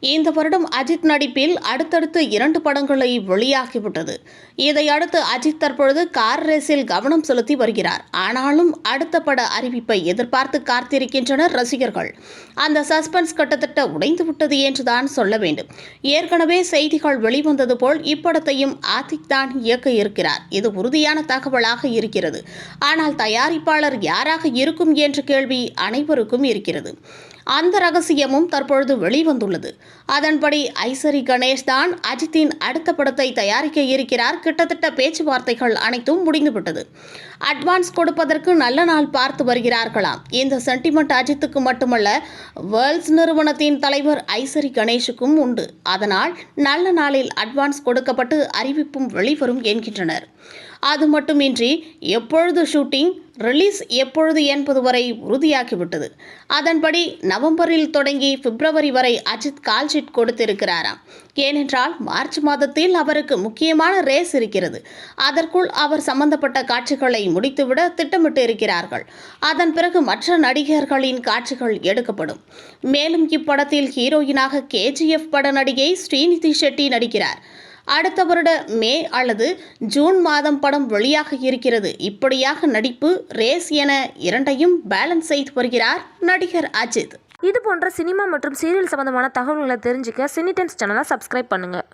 இந்த வருடம் அஜித் நடிப்பில் அடுத்தடுத்து இரண்டு படங்களை வெளியாகிவிட்டது. இதையடுத்து அஜித் தற்பொழுது கார் ரேஸில் கவனம் செலுத்தி வருகிறார். ஆனாலும் அடுத்த பட அறிவிப்பை எதிர்பார்த்து காத்திருக்கின்றனர் ரசிகர்கள். அந்த சஸ்பென்ஸ் கிட்டத்தட்ட உடைந்துவிட்டது என்றுதான் சொல்ல வேண்டும். ஏற்கனவே செய்திகள் வெளிவந்தது போல் இப்படத்தையும் ஆதிக் தான் இயக்க இருக்கிறார். இது உறுதியான தகவலாக இருக்கிறது. ஆனால் தயாரிப்பாளர் யாராக இருக்கும் என்ற கேள்வி அனைவருக்கும் இருக்கிறது. அந்த ரகசியமும் தற்பொழுது வெளிவந்துள்ளது. அதன்படி ஐசரி கணேஷ் தான் அஜித்தின் அடுத்த படத்தை தயாரிக்க இருக்கிறார். கிட்டத்தட்ட பேச்சுவார்த்தைகள் அனைத்தும் முடிந்துவிட்டது. அட்வான்ஸ் கொடுப்பதற்கு நல்ல நாள் பார்த்து வருகிறார்களாம். இந்த சென்டிமெண்ட் அஜித்துக்கு மட்டுமல்ல வேர்ல்ட்ஸ் நிறுவனத்தின் தலைவர் ஐசரி கணேஷுக்கும் உண்டு. அதனால் நல்ல நாளில் அட்வான்ஸ் கொடுக்கப்பட்டு அறிவிப்பும் வெளிவரும் என்கின்றனர். அது மட்டுமின்றி எப்பொழுது ஷூட்டிங்? ரிலீஸ் எப்பொழுது என்பது வரை உறுதியாகிவிட்டது. அதன்படி நவம்பரில் தொடங்கி பிப்ரவரி வரை அஜித் கால்ஷீட் கொடுத்திருக்கிறாராம். ஏனென்றால் மார்ச் மாதத்தில் அவருக்கு முக்கியமான ரேஸ் இருக்கிறது. அதற்குள் அவர் சம்பந்தப்பட்ட காட்சிகளை முடித்துவிட திட்டமிட்டு இருக்கிறார்கள் அதன் பிறகு மற்ற நடிகர்களின் காட்சிகள் எடுக்கப்படும். மேலும் இப்படத்தில் ஹீரோயினாக கேஜிஎஃப் பட நடிகை ஸ்ரீநிதி ஷெட்டி நடிக்கிறார். அடுத்த வருட மே அல்லது ஜூன் மாதம் படம் வெளியாக இருக்கிறது. இப்படியாக நடிப்பு ரேஸ் என இரண்டையும் பேலன்ஸ் செய்து வருகிறார் நடிகர் அஜித். இது போன்ற சினிமா மற்றும் சீரியல் சம்பந்தமான தகவல்களை தெரிஞ்சுக்க சினி டைம்ஸ் சேனலை சப்ஸ்கிரைப் பண்ணுங்கள்